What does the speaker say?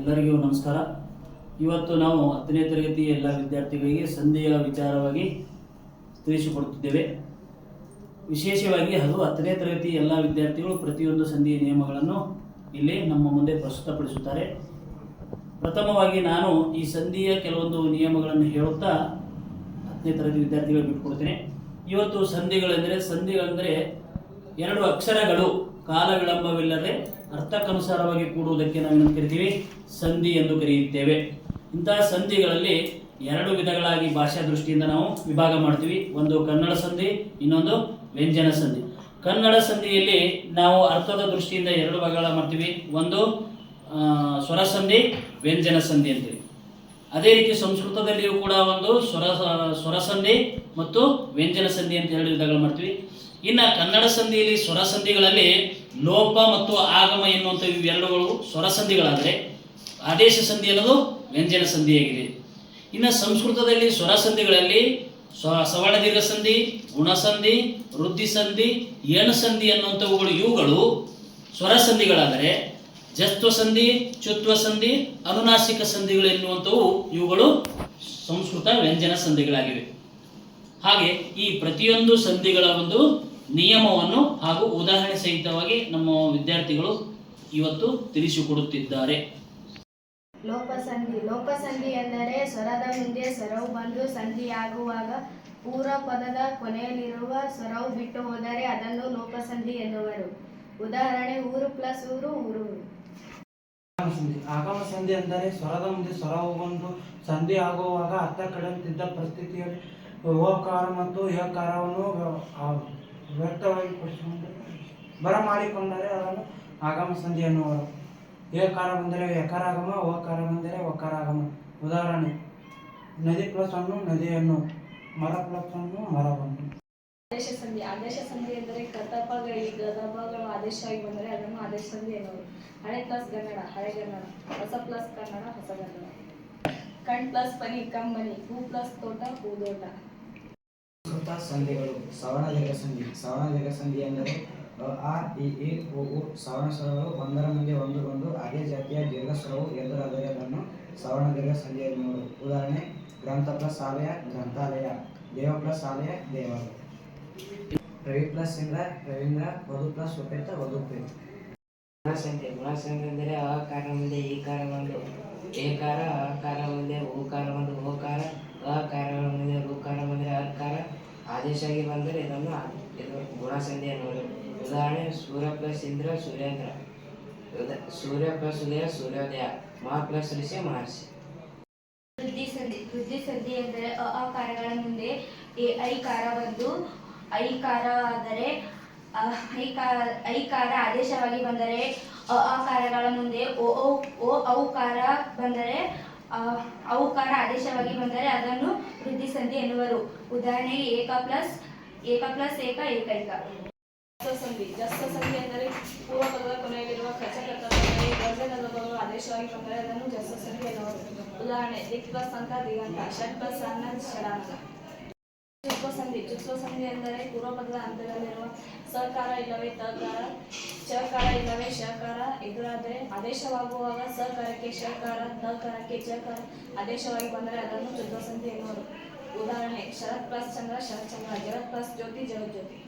ಎಲ್ಲರಿಗೂ ನಮಸ್ಕಾರ. ಇವತ್ತು ನಾವು ಹತ್ತನೇ ತರಗತಿ ಎಲ್ಲ ವಿದ್ಯಾರ್ಥಿಗಳಿಗೆ ಸಂಧಿಯ ವಿಚಾರವಾಗಿ ತಿಳಿಸಿಕೊಡುತ್ತಿದ್ದೇವೆ. ವಿಶೇಷವಾಗಿ ಅದು ಹತ್ತನೇ ತರಗತಿ ಎಲ್ಲ ವಿದ್ಯಾರ್ಥಿಗಳು ಪ್ರತಿಯೊಂದು ಸಂಧಿಯ ನಿಯಮಗಳನ್ನು ಇಲ್ಲಿ ನಮ್ಮ ಮುಂದೆ ಪ್ರಸ್ತುತಪಡಿಸುತ್ತಾರೆ. ಪ್ರಥಮವಾಗಿ ನಾನು ಈ ಸಂಧಿಯ ಕೆಲವೊಂದು ನಿಯಮಗಳನ್ನು ಹೇಳುತ್ತಾ ಹತ್ತನೇ ತರಗತಿ ವಿದ್ಯಾರ್ಥಿಗಳಿಗೆ ಬಿಟ್ಟುಕೊಡ್ತೇನೆ. ಇವತ್ತು ಸಂಧಿಗಳೆಂದರೆ ಸಂಧಿಗಳೆಂದರೆ ಎರಡು ಅಕ್ಷರಗಳು ಕಾಲ ವಿಳಂಬವಿಲ್ಲದೆ ಅರ್ಥಕ್ಕನುಸಾರವಾಗಿ ಕೂಡುವುದಕ್ಕೆ ನಾವೇನು ಕರಿತೀವಿ ಸಂಧಿ ಎಂದು ಕರೆಯುತ್ತೇವೆ. ಇಂತಹ ಸಂಧಿಗಳಲ್ಲಿ ಎರಡು ವಿಧಗಳಾಗಿ ಭಾಷಾ ದೃಷ್ಟಿಯಿಂದ ನಾವು ವಿಭಾಗ ಮಾಡ್ತೀವಿ. ಒಂದು ಕನ್ನಡ ಸಂಧಿ, ಇನ್ನೊಂದು ವ್ಯಂಜನ ಸಂಧಿ. ಕನ್ನಡ ಸಂಧಿಯಲ್ಲಿ ನಾವು ಅರ್ಥದ ದೃಷ್ಟಿಯಿಂದ ಎರಡು ಭಾಗಗಳ ಮಾಡ್ತೀವಿ. ಒಂದು ಸ್ವರ ಸಂಧಿ, ವ್ಯಂಜನ ಸಂಧಿ ಅಂತೇಳಿ. ಅದೇ ರೀತಿ ಸಂಸ್ಕೃತದಲ್ಲಿಯೂ ಕೂಡ ಒಂದು ಸ್ವರ ಸ್ವರ ಸಂಧಿ ಮತ್ತು ವ್ಯಂಜನ ಸಂಧಿ ಅಂತ ಎರಡು ವಿಧಗಳು ಮಾಡ್ತೀವಿ. ಇನ್ನು ಕನ್ನಡ ಸಂಧಿಯಲ್ಲಿ ಸ್ವರ ಸಂಧಿಗಳಲ್ಲಿ ಲೋಪ ಮತ್ತು ಆಗಮ ಎನ್ನುವಂಥ ಇವೆರಡುಗಳು ಸ್ವರ ಸಂಧಿಗಳಾದರೆ ಆದೇಶ ಸಂಧಿ ಅನ್ನೋದು ವ್ಯಂಜನ ಸಂಧಿಯಾಗಿದೆ ಇನ್ನು ಸಂಸ್ಕೃತದಲ್ಲಿ ಸ್ವರ ಸಂಧಿಗಳಲ್ಲಿ ಸ್ವ ದೀರ್ಘ ಸಂಧಿ ಗುಣಸಂಧಿ ವೃದ್ಧಿ ಸಂಧಿ, ಏಣು ಸಂಧಿ ಅನ್ನುವಂಥವುಗಳು ಇವುಗಳು ಸ್ವರ ಸಂಧಿಗಳಾದರೆ ಜಸ್ತ್ವ ಸಂಧಿ, ಚುತ್ವ ಸಂಧಿ, ಅನುನಾಸಿಕ ಸಂಧಿಗಳು ಎನ್ನುವಂಥವು ಇವುಗಳು ಸಂಸ್ಕೃತ ವ್ಯಂಜನ ಸಂಧಿಗಳಾಗಿವೆ. ಹಾಗೆ ಈ ಪ್ರತಿಯೊಂದು ಸಂಧಿಗಳ ಒಂದು ನಿಯಮವನ್ನು ಹಾಗೂ ಉದಾಹರಣೆ ಸಹಿತವಾಗಿ ನಮ್ಮ ವಿದ್ಯಾರ್ಥಿಗಳು ಇವತ್ತು ತಿಳಿಸಿಕೊಡುತ್ತಿದ್ದಾರೆ. ಲೋಪಸಂಧಿ ಲೋಪಸಂಧಿ ಎಂದರೆ ಸ್ವರದ ಮುಂದೆ ಸ್ವರವು ಬಂದು ಸಂಧಿಯಾಗುವಾಗ ಪೂರ್ವ ಪದದ ಕೊನೆಯಲ್ಲಿರುವ ಸ್ವರವು ಬಿಟ್ಟು ಹೋದರೆ ಅದನ್ನು ಲೋಪಸಂಧಿ ಎನ್ನುವರು. ಉದಾಹರಣೆ ಊರು ಪ್ಲಸ್ ಊರು ಊರು. ಸಂಧಿ ಆಗಮ ಸಂಧಿ ಅಂದರೆ ಸ್ವರದ ಮುಂದೆ ಸ್ವರ ಬಂದು ಸಂಧಿ ಆಗುವಾಗ ಅರ್ಥ ಕಳೆಯುತ್ತಿದ್ದ ಪರಿಸ್ಥಿತಿಯಲ್ಲಿ ಓಕಾರ ಮತ್ತು ವ್ಯರ್ಥವಾಗಿ ವ್ಯಕ್ತವಾಗಿ ಪಡಿಸಿಕೊಂಡು ಬರಮಾಡಿಕೊಂಡರೆ ಅದನ್ನು ಆಗಮ ಸಂಧಿ ಎನ್ನುವರು. ಏಕಾರ ಬಂದರೆ ಯಕಾರಾಗಮ ಓಕಾರ ಬಂದರೆ ಒಕಾರಾಗಮ ಉದಾಹರಣೆ, ನದಿ ಪ್ಲಸ್ ಅನ್ನು ನದಿಯನ್ನು, ಮರ ಪ್ಲಸ್ ಅನ್ನು ಮರವನ್ನು. ಆದೇಶ ಸಂಧಿ. ಆದೇಶ ಸಂಧಿ ಎಂದರೆ ಕರ್ತಪಗಳು ಈ ಆದೇಶ ಆದೇಶವಾಗಿ ಬಂದರೆ ಅದನ್ನು ಆದೇಶ ಸಂಧಿ ಎನ್ನುವರು. ಹಳೆ ಪ್ಲಸ್ ಕನ್ನಡ ಹಳೆಗನ್ನಡ ಹೊಸ ಪ್ಲಸ್ ಕನ್ನಡ, ಹೊಸ ಕನ್ನಡ. ಕಣ್ ಪ್ಲಸ್ ಪನಿ ಕಮ್ಮನಿ ಹೂ ಪ್ಲಸ್ ತೋಟ ಹೂದೋಟ ಸಂಸ್ಕೃತ ಸಂಧಿಗಳು. ಸವರ್ಣ ದೀರ್ಘ ಸಂಧಿ. ಸವರ್ಣ ದೀರ್ಘ ಸಂಧಿ ಎಂದರೆ ಆರ್ ಇ ಈ ಉ ಸವರ್ಣ ಸ್ವರಗಳು ಒಂದರ ಮುಂದೆ ಒಂದು ಬಂದು ಅದೇ ಜಾತಿಯ ದೀರ್ಘ ಸ್ವರವು ಎದುರಾದರೆ ಅದನ್ನು ಸವರ್ಣ ದೀರ್ಘ ಸಂಧಿ ಎನ್ನುವರು. ಉದಾಹರಣೆ, ಗ್ರಂಥ ಪ್ಲಸ್ ಆಲಯ, ಗ್ರಂಥಾಲಯ. ದೇವ ಪ್ಲಸ್ ಆಲಯ, ದೇವಾಲಯ. ರವಿ ಪ್ಲಸ್ ಇಂದ್ರ ರವೀಂದ್ರ ವಧು ಪ್ಲಸ್ ಉಪೇತ ವಧುಪೇತ ಗುಣಸಂಖ್ಯೆ ಗುಣಸಂಖ್ಯೆ ಅಂದರೆ ಅಕಾರ ಮುಂದೆ ಈ ಕಾರ ಒಂದು. ಏಕಾರ ಆಕಾರ ಮುಂದೆ ಓಕಾರ ಒಂದು ಓಕಾರ ಅಕಾರಗಳ ಮುಂದೆ ಋಕಾರ ಬಂದರೆ ಅಕಾರ ಆದೇಶಾಗಿ ಬಂದರೆ ಇದನ್ನು ಆ- ಇದು ಗುಣಸಂಧಿ ಅನ್ನುವುದು ಉದಾಹರಣೆ ಸೂರ್ಯ ಪ್ಲಸ್ ಇಂದ್ರ ಸೂರ್ಯೇಂದ್ರ ಸೂರ್ಯ ಪ್ಲಸ್ ಉದಯ ಸೂರ್ಯೋದಯ. ಮಾ ಪ್ಲಸ್ ಋಷಿ ಮಹರ್ಷಿ. ವೃದ್ಧಿ ಸಂಧಿ ವೃದ್ಧಿ ಸಂಧಿ ಎಂದರೆ ಅ ಆಕಾರಗಳ ಮುಂದೆ ಎ ಐಕಾರ ಬಂದು ಐಕಾರ ಆದರೆ ಐಕಾರ ಐಕಾರ ಆದೇಶವಾಗಿ ಬಂದರೆ, ಅ, ಆಕಾರಗಳ ಮುಂದೆ, ಓ ಓ, ಔಕಾರ ಬಂದರೆ ಔಕಾರ ಆದೇಶವಾಗಿ ಬಂದರೆ ಅದನ್ನು ವೃದ್ಧಿ ಸಂಧಿ ಎನ್ನುವರು. ಉದಾಹರಣೆಗೆ ಏಕ ಪ್ಲಸ್ ಏಕ ಪ್ಲಸ್ ಏಕ ಏಕೈಕ. ಸಂಧಿ ಜಸ್ವ ಸಂಧಿ ಎಂದರೆ ಪೂರ್ವ ಪದದ ಕೊನೆಯಲ್ಲಿರುವ ಖಚಕರ್ತದ ಗರ್ಭನದ ಪದಗಳು ಆದೇಶವಾಗಿ ಬಂದರೆ ಅದನ್ನು ಜಸ್ವ ಸಂಧಿ ಎನ್ನುವರು. ಉದಾಹರಣೆ ದಿಕ್ ಪ್ಲಸ್ ಅಂತ, ದಿಗಂತ ಷಟ್ ಪ್ಲಸ್ ಅನ್ನ, ಷಡಾಂಗ. ಚುತ್ವ ಸಂಧಿ ಚುತ್ವ ಸಂಧಿ ಎಂದರೆ ಪೂರ್ವ ಪದದ ಹಂತದಲ್ಲಿರುವ ಸಕಾರ ಇಲ್ಲವೇ ತಕಾರ ಚಕಾರ ಇಲ್ಲವೇ ಶಕಾರ ಎದುರಾದರೆ ಆದೇಶವಾಗುವಾಗ ಸಕಾರಕ್ಕೆ ಶಕಾರ ತಕಾರಕ್ಕೆ ಚಕಾರ ಆದೇಶವಾಗಿ ಬಂದರೆ ಅದನ್ನು ಚುತ್ವ ಸಂಧಿ ಎನ್ನುವರು. ಉದಾಹರಣೆ, ಶರತ್ ಪ್ಲಸ್ ಚಂದ್ರ, ಶರತ್ ಚಂದ್ರ, ಜಗತ್ ಪ್ಲಸ್ ಜ್ಯೋತಿ ಜಗಜ್ಯೋತಿ